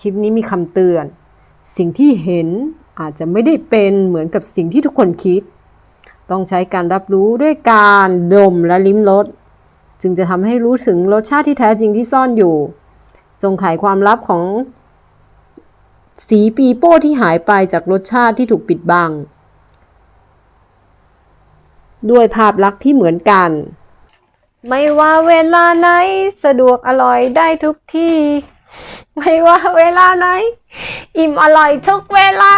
คลิปนี้มีคำเตือน สิ่งที่เห็นอาจจะไม่ได้เป็นเหมือนกับสิ่งที่ทุกคนคิด ต้องใช้การรับรู้ด้วยการดมและลิ้มรสจึงจะทำให้รู้ถึงรสชาติที่แท้จริงที่ซ่อนอยู่ จงไขความลับของสีปีโป้ที่หายไปจากรสชาติที่ถูกปิดบัง ด้วยภาพลักษณ์ที่เหมือนกัน ไม่ว่าเวลาไหน สะดวกอร่อยได้ทุกที่ ไม่ว่าเวลาไหน อิ่มอร่อยทุกเวลา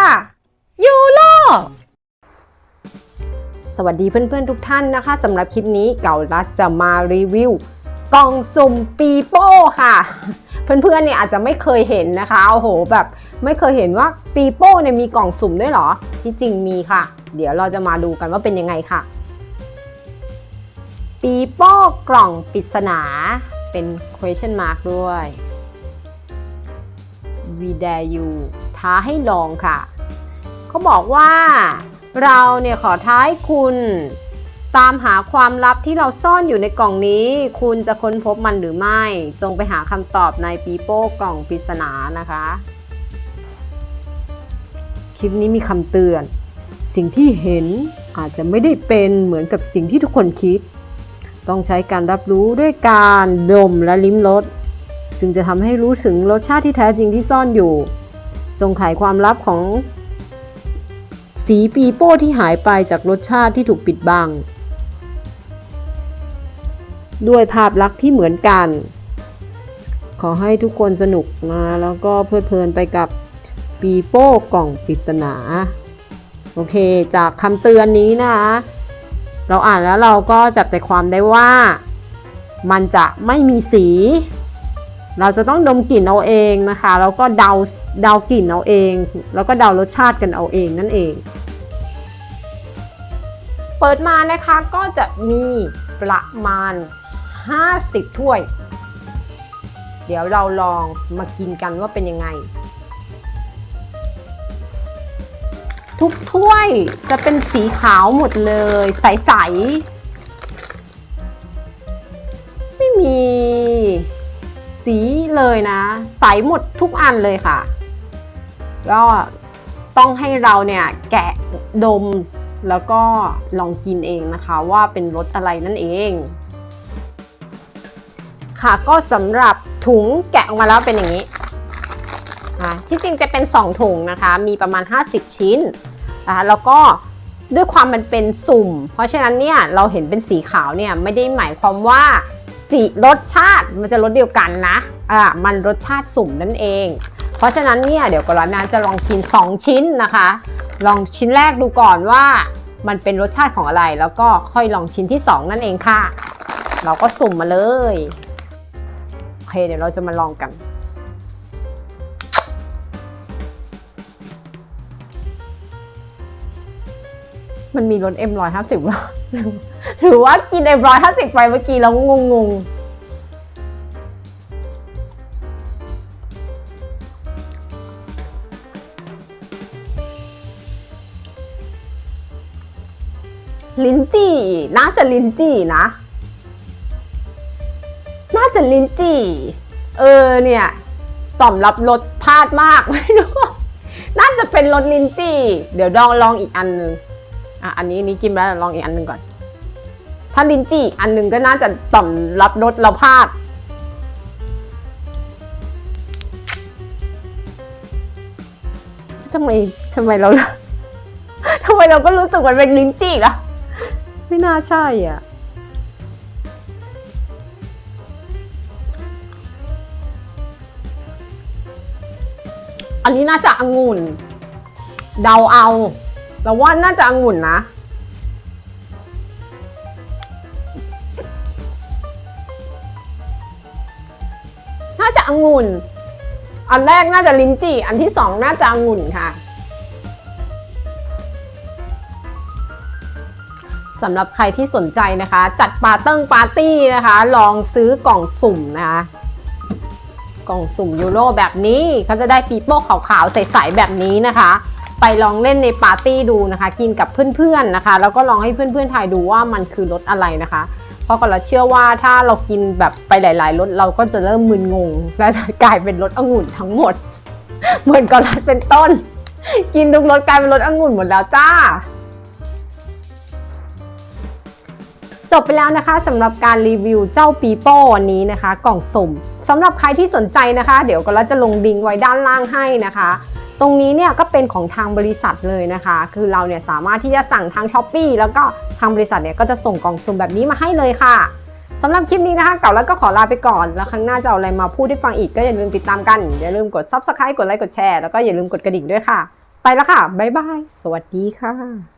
ยูโรสวัสดีเพื่อนๆทุกท่านนะคะสำหรับคลิปนี้เก่ารัฐจะมารีวิวกล่องสุ่มปีโป้ค่ะ เพื่อนๆเนี่ยอาจจะไม่เคยเห็นนะคะโอ้โหแบบไม่เคยเห็นว่าปีโป้เนี่ยมีกล่องสุ่มด้วยเหรอ ที่จริงมีค่ะ เดี๋ยวเราจะมาดูกันว่าเป็นยังไงค่ะ ปีโป้กล่องปริศนาเป็น question mark ด้วย we dare you ท้าให้ลองค่ะ เขาบอกว่าเราเนี่ยขอท้าให้คุณ ตามหาความลับที่เราซ่อนอยู่ในกล่องนี้ คุณจะค้นพบมันหรือไม่ จงไปหาคำตอบในปีโป้กล่องปริศนานะคะ คลิปนี้มีคำเตือน สิ่งที่เห็นอาจจะไม่ได้เป็นเหมือนกับสิ่งที่ทุกคนคิด ต้องใช้การรับรู้ด้วยการดมและลิ้มรส จึงจะทำให้รู้ถึงรสชาติที่แท้จริงที่ซ่อนอยู่ จงไขความลับของสีปีโป้ที่หายไปจากรสชาติที่ถูกปิดบัง ด้วยภาพลักษณ์ที่เหมือนกัน ขอให้ทุกคนสนุกนะแล้วก็เพลิดเพลินไปกับปีโป้กล่องปริศนา โอเค จากคำเตือนนี้นะคะเราอ่านแล้วเราก็จับใจความได้ว่า มันจะไม่มีสี เราจะต้องดมกลิ่นเอาเองนะคะ แล้วก็เดาเดากลิ่นเอาเอง แล้วก็เดารสชาติกันเอาเองนั่นเอง เปิดมานะคะก็จะมีประมาณ 50 ถ้วย เดี๋ยวเราลองมากินกันว่าเป็นยังไง ทุกถ้วยจะเป็นสีขาวหมดเลย ใส ๆ ไม่มี สีเลยนะ ใสหมดทุกอันเลยค่ะ ก็ต้องให้เราเนี่ยแกะดมแล้วก็ลองกินเองนะคะว่าเป็นรสอะไรนั่นเอง ค่ะก็สำหรับถุงแกะออกมาแล้วเป็นอย่างนี้ที่จริงจะเป็น 2 ถุงนะคะ มีประมาณ 50 ชิ้นนะคะแล้วก็ด้วยความมันเป็นสุ่ม เพราะฉะนั้นเนี่ยเราเห็นเป็นสีขาวเนี่ยไม่ได้หมายความว่า สีรสชาติมันจะรสเดียวกันนะอ่ามันรสชาติสุ่มนั่นเอง เพราะฉะนั้นเนี่ยเดี๋ยวกรนาจะลองกิน 2 ชิ้นนะคะ ลองชิ้นแรกดูก่อนว่ามันเป็นรสชาติของอะไร แล้วก็ค่อยลองชิ้นที่ 2 นั่นเองค่ะ เราก็สุ่มมาเลยโอเคเดี๋ยวเราจะมาลองกัน มันมีรถ M ร้อยห้าสิบหรอหรือว่ากิน M ร้อยห้าสิบไปเมื่อกี้แล้วงงงลิ้นจี่ น่าจะลิ้นจี่นะ น่าจะลิ้นจี่ เออเนี่ย ต่อมรับรสพลาดมากไม่รู้ น่าจะเป็นรสลิ้นจี่ เดี๋ยวลองลองอีกอันหนึง อะอันนี้นี้กินแล้วลองอีกอันหนึ่งก่อน ถ้าลิ้นจี่อันหนึ่งก็น่าจะต่อมรับรสเราพลาดทำไมทำไมเราทำไมเราก็รู้สึกมันเป็นลิ้นจี่ล่ะ ไม่น่าใช่อะอันนี้น่าจะองุ่น เดาเอา เราว่าน่าจะองุ่นนะ น่าจะองุ่น อันแรกน่าจะลิ้นจี่ อันที่สองน่าจะองุ่นค่ะสำหรับใครที่สนใจนะคะ จัดปาร์เติ้งปาร์ตี้นะคะ ลองซื้อกล่องสุ่มนะคะ กล่องสุ่มยูโรแบบนี้เขาจะได้ปีโป้ขาวๆใสๆแบบนี้นะคะ ไปลองเล่นในปาร์ตี้ดูนะคะ กินกับเพื่อนๆนะคะ แล้วก็ลองให้เพื่อนๆทายดูว่ามันคือรสอะไรนะคะ เพราะก็เราเชื่อว่าถ้าเรากินแบบไปหลายๆรสเราก็จะเริ่มมึนงง และจะกลายเป็นรสองุ่นทั้งหมด เหมือนกอลัดเป็นต้น กินทุกรสกลายเป็นรสองุ่นหมดแล้วจ้าจบไปแล้วนะคะสำหรับการรีวิวเจ้าปีโป้วันนี้นะคะ กล่องสุ่มสำหรับใครที่สนใจนะคะ เดี๋ยวก็เราจะลงลิงไว้ด้านล่างให้นะคะ ตรงนี้เนี่ยก็เป็นของทางบริษัทเลยนะคะ คือเราเนี่ยสามารถที่จะสั่งทางช้อปปีแล้วก็ทางบริษัทเนี่ยก็จะส่งกล่องสุ่มแบบนี้มาให้เลยค่ะสำหรับคลิปนี้นะคะเก่าแล้วก็ขอลาไปก่อน แล้วครั้งหน้าจะเอาอะไรมาพูดให้ฟังอีกก็อย่าลืมติดตามกัน อย่าลืมกด subscribe กดไลค์กดแชร์แล้วก็อย่าลืมกดกระดิ่งด้วยค่ะ ไปแล้วค่ะบ๊ายบายสวัสดีค่ะ